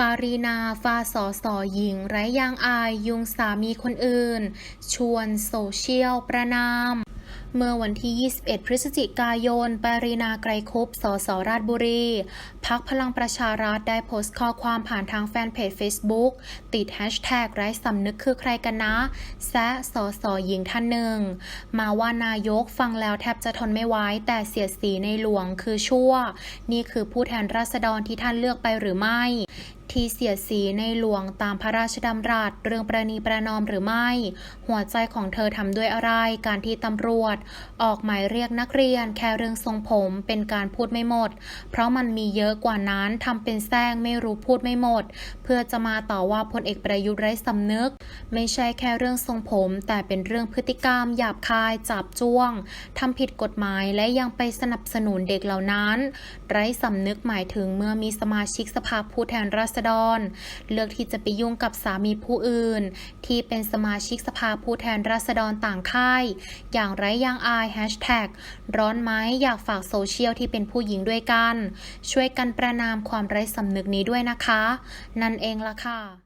ปารีนาฟาสอสอหญิง ไร้ยางอายยุงสามีคนอื่น ชวนโซเชียลประนาม เมื่อวันที่ 21 พฤศจิกายน ปารีนาไกรคุปสสราชบุรี พักพลังประชารัฐได้โพสต์ข้อความผ่านทางแฟนเพจ Facebook ติดแฮชแท็กไร้สำนึกคือใครกันนะ แซะสสหญิงท่านหนึ่ง มาว่านายกฟังแล้วแทบจะทนไม่ไหวแต่เสียดสีในหลวงคือชั่ว นี่คือผู้แทนราษฎรที่ท่านเลือกไปหรือไม่ ที่เสียดสีในหลวงตามพระราชดำรัสเรื่องประนีประนอมหรือไม่ หัวใจของเธอทำด้วยอะไรการที่ตำรวจ ออกหมายเรียกนักเรียนแค่เรื่องทรงผมเป็นการพูดไม่หมด เพราะมันมีเยอะกว่านั้นทำเป็นแซงไม่รู้พูดไม่หมด เพื่อจะมาต่อว่าพลเอกประยุทธ์ไร้สำนึก ไม่ใช่แค่เรื่องทรงผม แต่เป็นเรื่องพฤติกรรมหยาบคายจับจ้วงทำผิดกฎหมายและยังไปสนับสนุนเด็กเหล่านั้น ไร้สำนึกหมายถึงเมื่อมีสมาชิกสภาผู้แทนราษดร เลือกที่จะไปยุ่งกับสามีผู้อื่น ที่เป็นสมาชิกสภาผู้แทนราษฎรต่างค่าย อย่างไร้ยางอายแฮชแท็กร้อนไหมอยากฝากโซเชียลที่เป็นผู้หญิงด้วยกัน ช่วยกันประนามความไร้สำนึกนี้ด้วยนะคะ นั่นเองละค่ะ